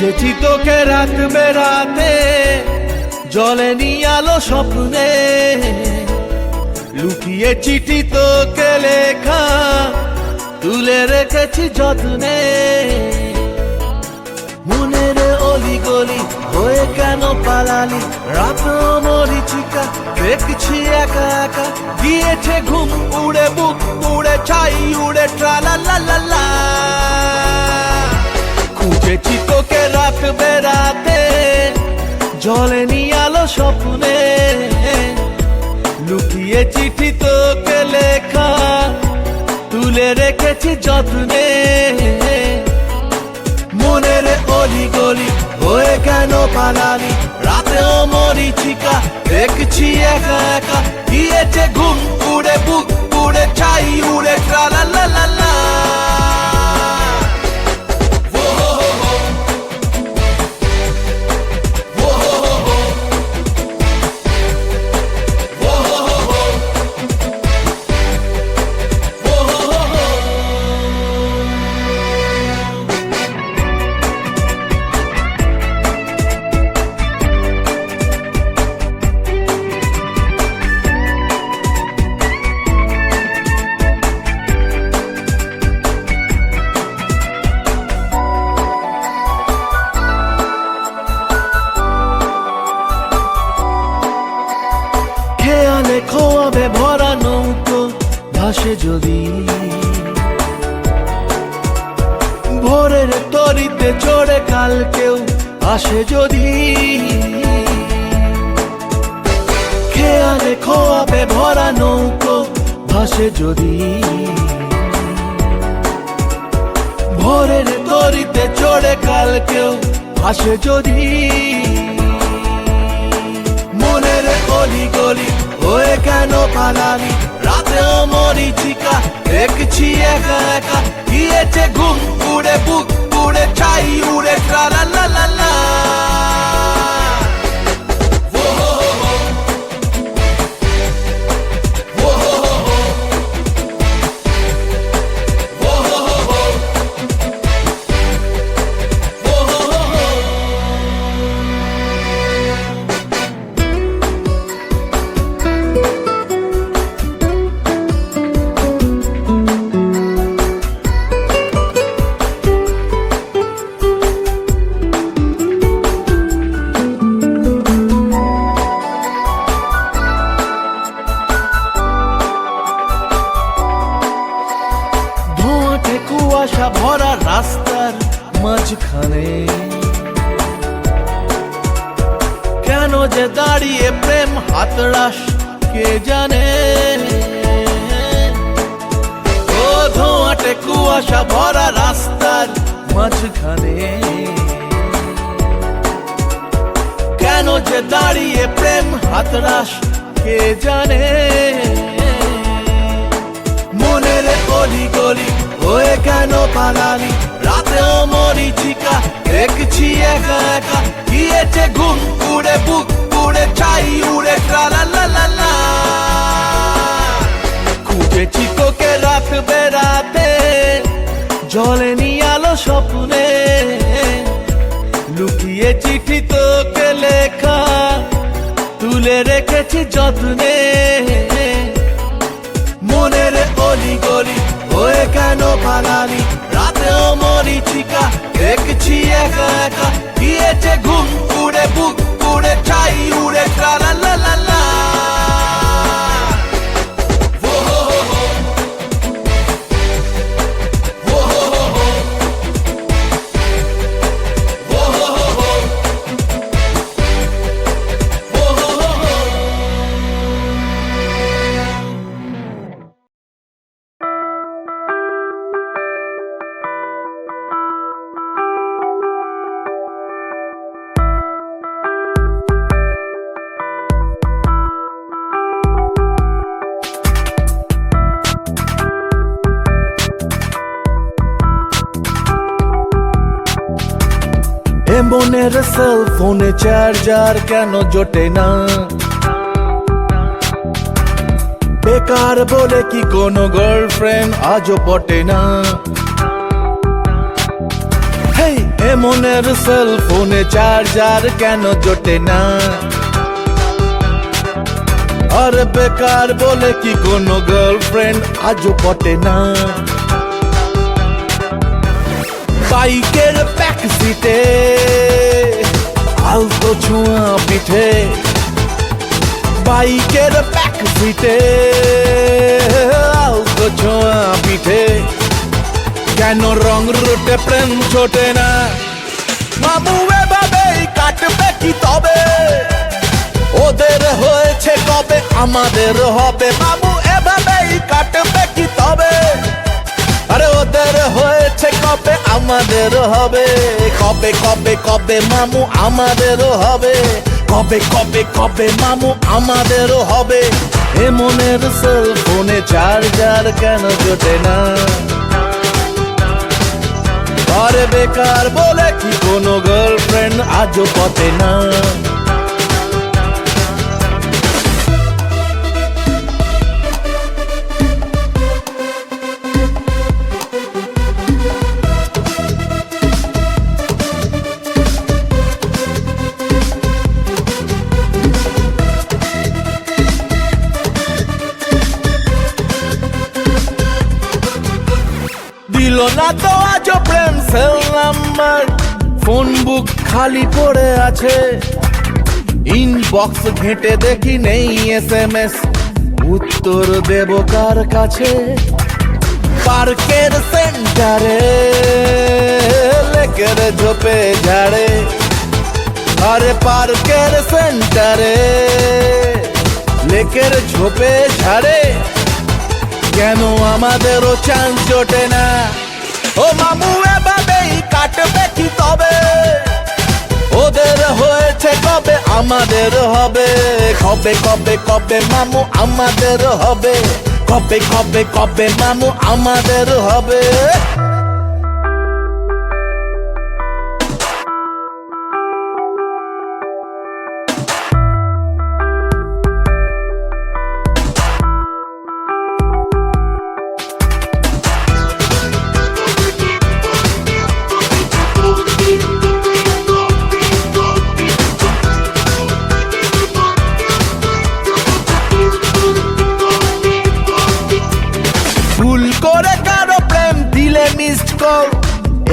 খুঁজেছি তোকে রাত বেড়াতে, জলে নিয়ে আলো স্বপ্নে। লুকিয়ে চিঠি তোকে লেখা, তুলে রেখেছি যত্নে। মনের অলি গলি হয়ে কেন পালালি? রাত মরিচিকা, দেখছি একা একা। গিয়েছে ঘুম, উড়ে বুক, উড়ে ছাই, উড়ে ট্রালা লা লা খুঁজেছি তোকে রাত বেড়াতে নিয়ে আলো স্বপ্নে। লুকিয়ে চিঠি তোকে লেখা, তুলে রেখেছি যত্নে। মনের অলি গলি হয়ে কেন পালালি? রাতেও মরিচিকা, দেখছি একা একা। গিয়েছে ঘুম উড়ে, বুক উড়ে, ছাই উড়ে ট্রালা লা লা ভাসে যদি। ভোরের তরিতে চড়ে কাল কেউ আসে যদি। খেয়ালে খোয়াবে ভরা নৌকো ভাসে যদি। ভোরের তরিতে চড়ে কাল কেউ আসে যদি। মনের অলি গলি হয়ে কেন পালালি রাতেও মরিচিকা দেখছি একা একা। গিয়েছে ঘুম উড়ে বুক উড়ে ছাই উড়ে লা যে দাঁড়িয়ে প্রেম হাতড়াস কে জানে? মনের অলি গলি হয়ে কেন পালালি? রাতেও মরিচিকা, দেখছি একা একা। গিয়েছে ঘুম উড়ে বুক উড়ে চাই উড়ে ট্রালা লা লা খুঁজেছি তোকে রাত বেড়াতে, জলে নিয়ে আলো স্বপ্নে। লুকিয়ে চিঠি তোকে লেখা, তুলে রেখেছি যত্নে। মনের অলি গলি ওয়ে কেন পালালি? রাতেও মরিচিকা, দেখছি একা একা। দিয়েছে ঘুম উড়ে বুক উড়ে চাই উড়ে লা লা লা। এমনের সেল ফোনে চার্জার কেন জোটে না? বেকার বলে কি কোনো গার্লফ্রেন্ড আজও পটে না? হেই এমনের সেল ফোনে চার্জার কেন জোটে না? আর বেকার বলে কি কোনো গার্লফ্রেন্ড আজও পটে না? বাইকের ব্যাক সিটে আলতো ছোঁয়া পিঠে। বাইকের ব্যাক সিটে আলতো ছোঁয়া পিঠে। কেন রং রুটে প্রেম ছোটে না? মামু এভাবেই কাটবে কি তবে? ওদের হয়েছে কবে? আমাদের হবে। মামু এভাবেই কাটবে কি তবে? আরে ওদের হয়েছে কবে আমাদের হবে। কবে কবে কবে মামু আমাদেরও হবে। কবে কবে কবে মামু আমাদেরও হবে। এ মনের ফোনে চার্জার কেন জোটে না? আরে বেকার বলে কি কোনো গার্লফ্রেন্ড আজও পথে না? দিল না তো প্রেম নাম্বার ফোন বুক খালি পড়ে আছে। ইনবক্স ঘেঁটে দেখি নেই এস এম এস উত্তর দেব কার কাছে? পার্কের সেন্টারে লেকের ঝোপে ঝাড়ে। আরে পার্কের সেন্টারে লেকের ঝোপে ঝাড়ে। কেন আমাদেরও চান্স জোটে না? ও মামু, এভাবেই কাটবে কি তবে? ওদের হয়েছে কবে? আমাদের হবে। কবে কবে কবে মামু, আমাদের হবে। কবে কবে কবে মামু, আমাদের হবে। ভুল করে কারও প্রেম দিলে মিসড কল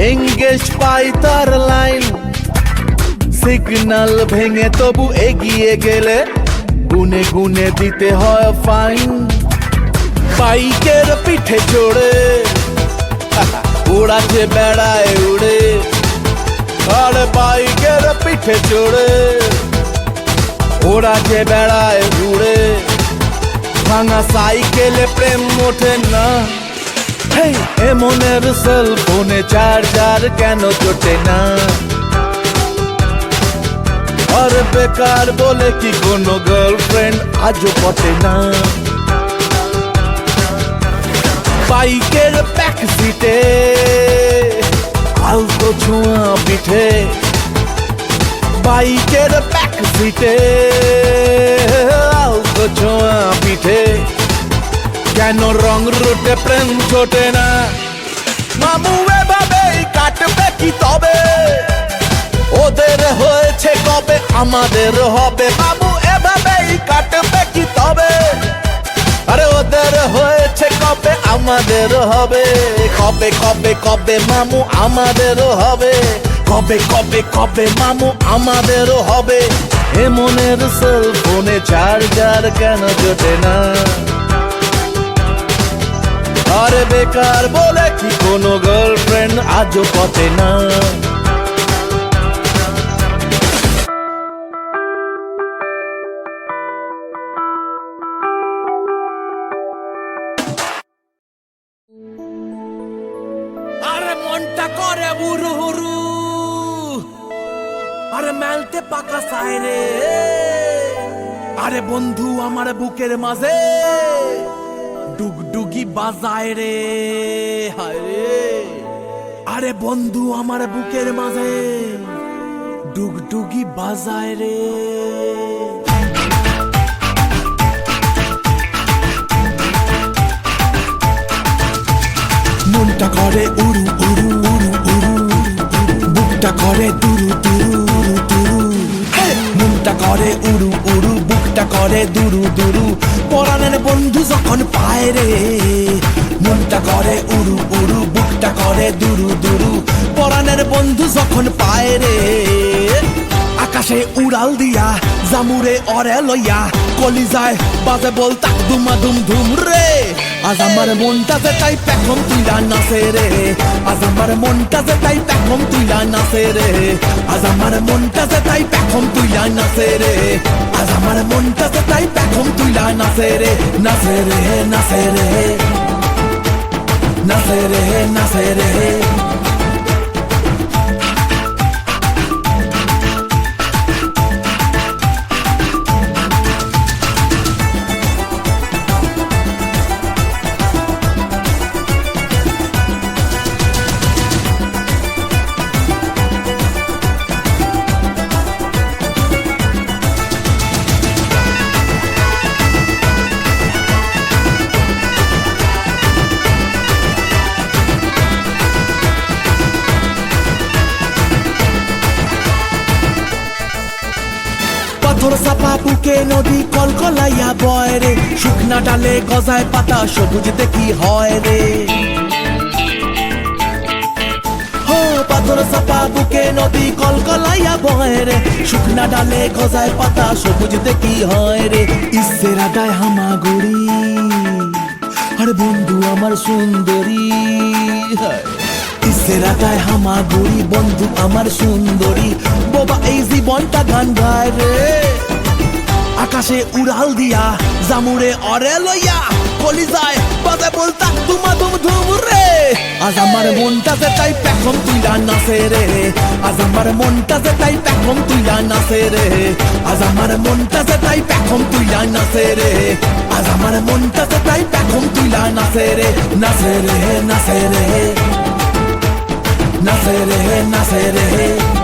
এঙ্গেজ পাই তার লাইন সিগন্যাল ভেঙে তবু এগিয়ে গেলে গুনে গুনে দিতে হয় ফাইন বাইকের পিঠে চড়ে উড়াচ্ছে বেড়ায় উড়ে। আর বাইকের পিঠে চড়ে ওড়াচ্ছে বেড়ায় উড়ে। ভাঙা সাইকেলে, প্রেম ওঠে না। এমনের সেল ফোনে চার্জার কেন জোটে না? আর বেকার বলে কি কোনো গার্লফ্রেন্ড আজও পটে না? বাইকের প্যাক সিটে আলতো ছোঁয়া পিঠে। বাইকের প্যাক সিটে আলতো ছোঁয়া পিঠে। কেন রং রুটে প্রেম ছোটে না? মামু এভাবেই কাটবে কি তবে? ওদের হয়েছে কবে? আমাদের হবে। মামু এভাবেই কাটবে কি তবে? আরে ওদের হয়েছে কবে? আমাদের হবে। কবে কবে কবে মামু আমাদেরও হবে? কবে কবে কবে মামু আমাদেরও হবে? এ সেল ফোনে চার্জার কেন জোটে না? আরে বেকার বলে কি কোনো গার্লফ্রেন্ড আজও পথে না? আরে মনটা করে বুরু হুরু আরে মেলতে পাকা সাইরে আরে বন্ধু, আমার বুকের মাঝে ডুগডুগি বাজায় রে। হায় আরে বন্ধু, আমার বুকের মাঝে ডুগডুগি বাজায় রে। করে দুরু দুরু, পরাণের বন্ধু যখন পায় রে। মনটা করে উড়ু উড়ু বুকটা করে দুরু দুরু, পরাণের বন্ধু যখন পায় রে। আকাশে উড়াল দিয়া জামুরে অরে লইয়া কলি যায়, বাজে বল তাক দুমা দুম ধুম রে। আজ আমার মনটা যে তাই পেখম তুইলা নাচে রে। আজ আমার মনটা যে তাই পেখম তুইলা নাচে রে। আজ আমার মনটা যে তাই পেখম তুইলা নাচে রে। আজ আমার মনটা যে তাই পেখম তুইলা নাচে রে। নাচে রে নাচে রে। নাচে রে নাচে রে। চাপা বুকে নদী কলকলাইয়া বয় রে। শুকনা ডালে গজায় পাতা, সবুজ দেখি হয় রে। পাথর চাপা বুকে নদী কলকলাইয়া বয় রে। শুকনা ডালে গজায় পাতা, সবুজ দেখি হয় রে। ইসেরা গায় হামাগুড়ি, আরে বন্ধু আমার সুন্দরী। ইসেরা গায় হামাগুড়ি, বন্ধু আমার সুন্দরী। বাবা এই জীবনটা গান গায় রে। আকাশে উড়াল দিয়া জামুরে অরে লইয়া কলি যায় বাজে বলতা তুমা দুম ধুম রে। আজ আমার মনটা যে তাই পেখম তুইলা নাচে রে। আজ আমার মনটা যে তাই পেখম তুইলা নাচে রে। আজ আমার মনটা যে তাই পেখম তুইলা নাচে রে। আজ আমার মনটা যে তাই পেখম তুইলা নাচে রে। নাচে রে নাচে রে। নাচে রে নাচে রে।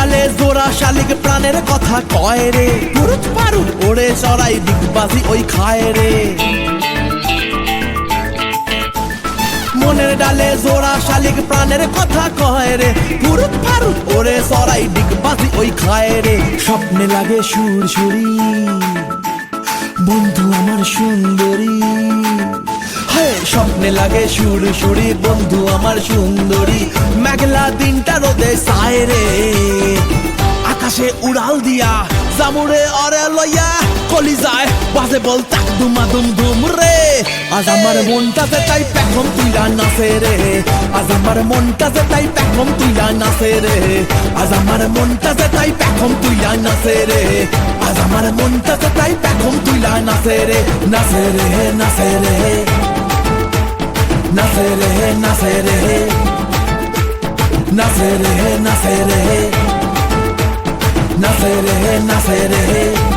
ডালে জোড়া শালিক প্রাণের কথা কয় রে। পুরুত পারুত ওরে চড়াই দিগবাজি ওই খায় রে। মনের ডালে জোড়া শালিক প্রাণের কথা কয় রে। পুরুত পারুত ওরে চড়াই দিগবাজি ওই খায় রে। স্বপ্নে লাগে সুর সুরি বন্ধু আমার সুন্দরী। স্বপ্নে লাগে সুর সুরি বন্ধু আমার সুন্দরী। মেঘলা দিনটা রোদে সায় রে। আকাশে উড়াল দিয়া জামুরে অরে লইয়া কলি যায়। বাজে বল তাক দুমা দুম দুম রে। আজ আমার মনটাতে তাই পেখম তুইলা নাচে রে। আজ আমার মনটাতে তাই পেখম তুইলা নাচে রে। আজ আমার মনটাতে তাই পেখম তুইলা নাচে রে। আজ আমার মনটাতে তাই পেখম তুইলা নাচে রে। নাচে রে নাচে রে। নাচে রেহে নাচে রেহে নাচে রেহে নাচে রেহে নাচে রেহে নাচে রেহে